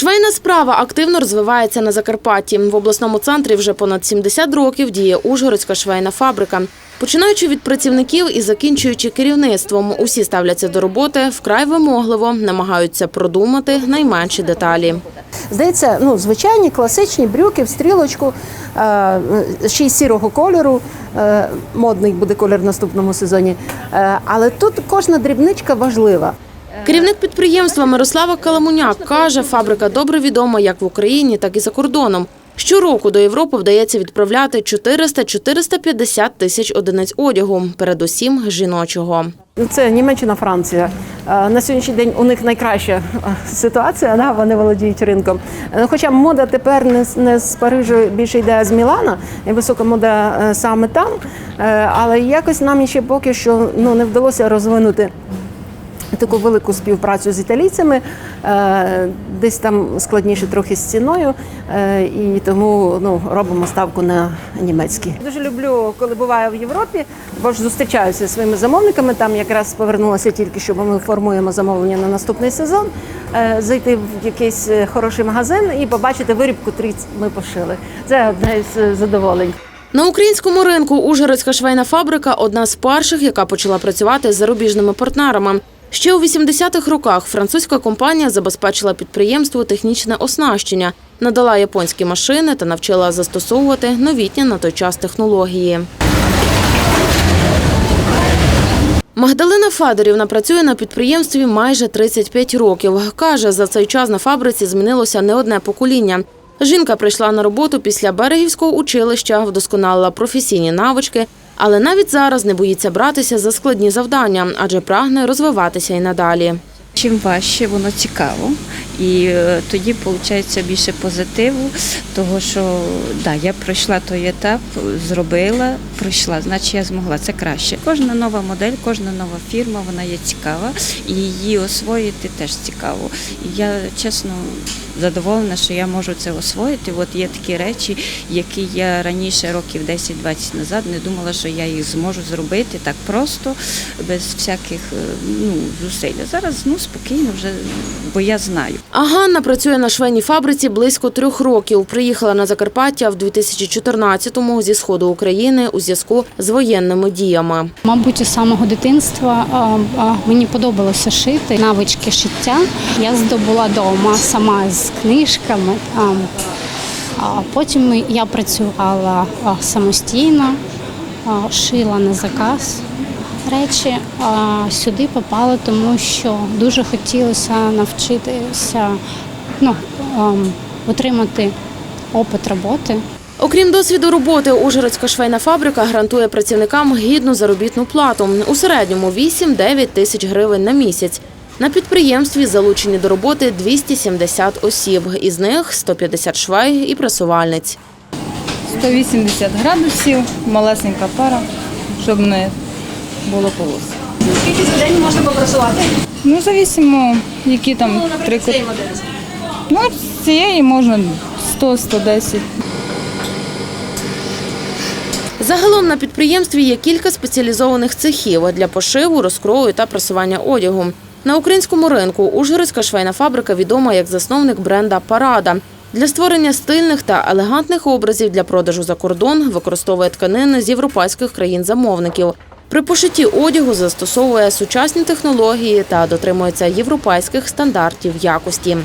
Швейна справа активно розвивається на Закарпатті. В обласному центрі вже понад 70 років діє Ужгородська швейна фабрика. Починаючи від працівників і закінчуючи керівництвом, усі ставляться до роботи вкрай вимогливо, намагаються продумати найменші деталі. Здається, ну, звичайні класичні брюки в стрілочку, е, ще й сірого кольору. е, Модний буде колір в наступному сезоні. Е, Але тут кожна дрібничка важлива. Керівник підприємства Мирослава Каламуняк каже, фабрика добре відома як в Україні, так і за кордоном. Щороку до Європи вдається відправляти 400-450 тисяч одиниць одягу, передусім жіночого. Ну, Це Німеччина, Франція. Е, На сьогоднішній день у них найкраща е, ситуація, да, вони володіють ринком. Е, Хоча мода тепер не, з- не з Парижу більше йде з Мілана, і висока мода саме там. Але якось нам ще поки що ну, не вдалося розвинути. Таку велику співпрацю з італійцями, Е, десь там складніше трохи з ціною, е, і тому ну, робимо ставку на німецький. Дуже люблю, коли буваю в Європі, бо ж зустрічаюся зі своїми замовниками. Там якраз повернулася тільки, що ми формуємо замовлення на наступний сезон. Е, Зайти в якийсь хороший магазин і побачити виріб, котрий ми пошили. Це одне з задоволень. На українському ринку Ужгородська швейна фабрика одна з перших, яка почала працювати з зарубіжними партнерами. Ще у 80-х роках французька компанія забезпечила підприємству технічне оснащення, надала японські машини та навчила застосовувати новітні на той час технології. Магдалина Федорівна працює на підприємстві майже 35 років. Каже, за цей час на фабриці змінилося не одне покоління. Жінка прийшла на роботу після берегівського училища, вдосконалила професійні навички, але навіть зараз не боїться братися за складні завдання, адже прагне розвиватися і надалі. Чим важче, воно цікаво. І е, тоді виходить більше позитиву, того що да, я пройшла той етап, зробила, пройшла, значить я змогла. Це краще. Кожна нова модель, кожна нова фірма, вона є цікава, і її освоїти теж цікаво. І я чесно задоволена, що я можу це освоїти. От є такі речі, які я раніше, років 10-20 назад, не думала, що я їх зможу зробити так просто, без всяких е, ну, зусиль. Зараз ну спокійно вже, бо я знаю. А Ганна працює на швейній фабриці близько трьох років. Приїхала на Закарпаття в 2014-му зі сходу України у зв'язку з воєнними діями. Мабуть, із самого дитинства мені подобалося шити навички шиття. Я здобула вдома сама з книжками. А потім я працювала самостійно, шила на заказ речі. А сюди попала, тому що дуже хотілося навчитися ну, отримати опит роботи. Окрім досвіду роботи, Ужгородська швейна фабрика гарантує працівникам гідну заробітну плату. У середньому 8-9 тисяч гривень на місяць. На підприємстві залучені до роботи 270 осіб, із них 150 швей і пресувальниць. 180 градусів, малесенька пара, щоб не було полос. Скільки за день можна попрацювати? Ну, завісимо, які там три кут- Ну, з цієї можна 100-110. Загалом на підприємстві є кілька спеціалізованих цехів для пошиву, розкрою та просування одягу. На українському ринку Ужгородська швейна фабрика відома як засновник бренда Парада. Для створення стильних та елегантних образів для продажу за кордон використовує тканини з європейських країн-замовників. При пошитті одягу застосовує сучасні технології та дотримується європейських стандартів якості.